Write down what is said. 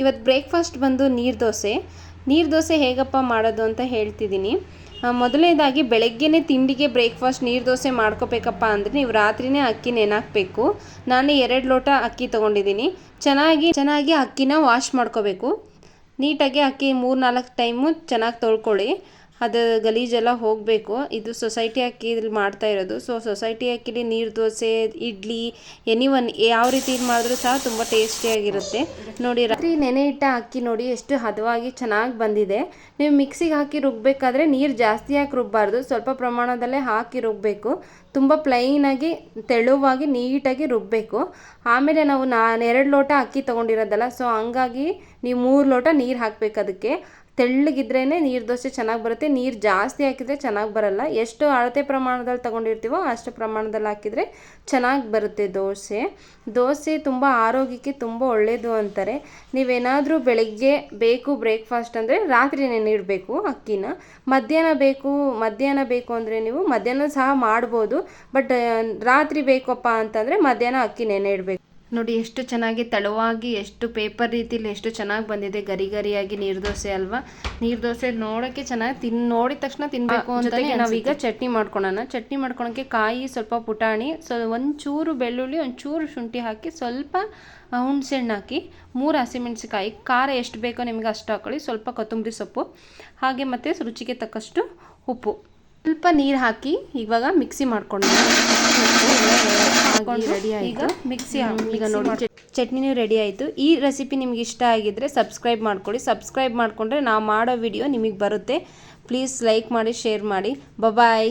ಇವತ್ತು ಬ್ರೇಕ್ಫಾಸ್ಟ್ ಬಂದು ನೀರು ದೋಸೆ. ನೀರು ದೋಸೆ ಹೇಗಪ್ಪ ಮಾಡೋದು ಅಂತ ಹೇಳ್ತಿದ್ದೀನಿ. ಮೊದಲನೇದಾಗಿ ಬೆಳಗ್ಗೆನೇ ತಿಂಡಿಗೆ ಬ್ರೇಕ್ಫಾಸ್ಟ್ ನೀರು ದೋಸೆ ಮಾಡ್ಕೋಬೇಕಪ್ಪ ಅಂದರೆ ನೀವು ರಾತ್ರಿನೇ ಅಕ್ಕಿ ನೆನಾಕಬೇಕು. ನಾನು ಎರಡು ಲೋಟ ಅಕ್ಕಿ ತೊಗೊಂಡಿದ್ದೀನಿ. ಚೆನ್ನಾಗಿ ಚೆನ್ನಾಗಿ ಅಕ್ಕಿನ ವಾಶ್ ಮಾಡ್ಕೋಬೇಕು. ನೀಟಾಗಿ ಅಕ್ಕಿ ಮೂರು ನಾಲ್ಕು ಟೈಮು ಚೆನ್ನಾಗಿ ತೊಳ್ಕೊಳ್ಳಿ. ಅದು ಗಲೀಜೆಲ್ಲ ಹೋಗಬೇಕು. ಇದು ಸೊಸೈಟಿ ಅಕ್ಕಿದಲ್ಲಿ ಮಾಡ್ತಾ ಇರೋದು. ಸೊ, ಸೊಸೈಟಿ ಅಕ್ಕಿಲಿ ನೀರು ದೋಸೆ, ಇಡ್ಲಿ ಎನಿ ಒನ್ ಯಾವ ರೀತಿ ಮಾಡಿದ್ರೂ ಸಹ ತುಂಬ ಟೇಸ್ಟಿಯಾಗಿರುತ್ತೆ ನೋಡಿ ರಾತ್ರಿ ನೆನೆ ಇಟ್ಟ ಅಕ್ಕಿ ನೋಡಿ ಎಷ್ಟು ಹದವಾಗಿ ಚೆನ್ನಾಗಿ ಬಂದಿದೆ. ನೀವು ಮಿಕ್ಸಿಗೆ ಹಾಕಿ ರುಬ್ಬೇಕಾದ್ರೆ ನೀರು ಜಾಸ್ತಿ ಹಾಕಿ ರುಬ್ಬಾರ್ದು. ಸ್ವಲ್ಪ ಪ್ರಮಾಣದಲ್ಲೇ ಹಾಕಿ ರುಬ್ಬಬೇಕು ತುಂಬ ಪ್ಲೈನಾಗಿ ತೆಳುವಾಗಿ, ನೀಟಾಗಿ ರುಬ್ಬಬೇಕು ಆಮೇಲೆ ನಾವು ನಾನು ಎರಡು ಲೋಟ ಅಕ್ಕಿ ತೊಗೊಂಡಿರೋದಲ್ಲ, ಸೊ ಹಂಗಾಗಿ ನೀವು ಮೂರು ಲೋಟ ನೀರು ಹಾಕಬೇಕು ಅದಕ್ಕೆ. ತೆಳ್ಳಗಿದ್ರೇ ನೀರು ದೋಸೆ ಚೆನ್ನಾಗಿ ಬರುತ್ತೆ. ನೀರು ಜಾಸ್ತಿ ಹಾಕಿದರೆ ಚೆನ್ನಾಗಿ ಬರಲ್ಲ. ಎಷ್ಟು ಅಳತೆ ಪ್ರಮಾಣದಲ್ಲಿ ತಗೊಂಡಿರ್ತೀವೋ ಅಷ್ಟು ಪ್ರಮಾಣದಲ್ಲಿ ಹಾಕಿದರೆ ಚೆನ್ನಾಗಿ ಬರುತ್ತೆ ದೋಸೆ. ದೋಸೆ ತುಂಬ ಆರೋಗ್ಯಕ್ಕೆ ತುಂಬ ಒಳ್ಳೆಯದು ಅಂತಾರೆ. ನೀವೇನಾದರೂ ಬೆಳಗ್ಗೆ ಬೇಕು ಬ್ರೇಕ್ಫಾಸ್ಟ್ ಅಂದರೆ ರಾತ್ರಿ ನೆನೆಯಿಡಬೇಕು ಅಕ್ಕಿನ. ಮಧ್ಯಾಹ್ನ ಬೇಕು ಮಧ್ಯಾಹ್ನ ಬೇಕು ಅಂದರೆ ನೀವು ಮಧ್ಯಾಹ್ನ ಸಹ ಮಾಡ್ಬೋದು. ಬಟ್, ರಾತ್ರಿ ಬೇಕಪ್ಪ ಅಂತಂದರೆ ಮಧ್ಯಾಹ್ನ ಅಕ್ಕಿ ನೆನೆ ಇಡಬೇಕು ನೋಡಿ ಎಷ್ಟು ಚೆನ್ನಾಗಿ ತಳುವಾಗಿ ಎಷ್ಟು ಪೇಪರ್ ರೀತಿಲಿ ಎಷ್ಟು ಚೆನ್ನಾಗಿ ಬಂದಿದೆ. ಗರಿ ಗರಿಯಾಗಿ ನೀರು ದೋಸೆ ಅಲ್ವಾ? ನೀರು ದೋಸೆ ನೋಡೋಕ್ಕೆ ಚೆನ್ನಾಗಿ ತಿನ್ ನೋಡಿದ ತಕ್ಷಣ ತಿನ್ನಬೇಕು ಅಂತ ನಾವೀಗ ಚಟ್ನಿ ಮಾಡ್ಕೊಳೋಣ. ಚಟ್ನಿ ಮಾಡ್ಕೊಳಕ್ಕೆ ಕಾಯಿ ಸ್ವಲ್ಪ ಪುಟಾಣಿ ಸೊ ಒಂಚೂರು ಬೆಳ್ಳುಳ್ಳಿ ಒಂಚೂರು ಶುಂಠಿ ಹಾಕಿ ಸ್ವಲ್ಪ ಹುಣ್ಸೆಹಣ್ಣು ಹಾಕಿ ಮೂರು ಹಸಿಮೆಣಸಿಕಾಯಿ ಖಾರ ಎಷ್ಟು ಬೇಕೋ ನಿಮಗೆ ಅಷ್ಟು ಹಾಕೊಳ್ಳಿ. ಸ್ವಲ್ಪ ಕೊತ್ತಂಬರಿ ಸೊಪ್ಪು ಹಾಗೆ ಮತ್ತು ರುಚಿಗೆ ತಕ್ಕಷ್ಟು ಉಪ್ಪು. ಸ್ವಲ್ಪ ನೀರು ಹಾಕಿ ಇವಾಗ ಮಿಕ್ಸಿ ಮಾಡ್ಕೊಂಡು ರೆಡಿ ಈಗ ಮಿಕ್ಸಿ ಈಗ ನೋಡಿ ಚಟ್ನಿನೂ ರೆಡಿ ಆಯಿತು. ಈ ರೆಸಿಪಿ ನಿಮ್ಗೆ ಇಷ್ಟ ಆಗಿದ್ರೆ ಸಬ್ಸ್ಕ್ರೈಬ್ ಮಾಡ್ಕೊಳ್ಳಿ. ಸಬ್ಸ್ಕ್ರೈಬ್ ಮಾಡಿಕೊಂಡ್ರೆ ನಾವು ಮಾಡೋ ವಿಡಿಯೋ ನಿಮಗೆ ಬರುತ್ತೆ. ಪ್ಲೀಸ್ ಲೈಕ್ ಮಾಡಿ ಶೇರ್ ಮಾಡಿ. ಬಾಯ್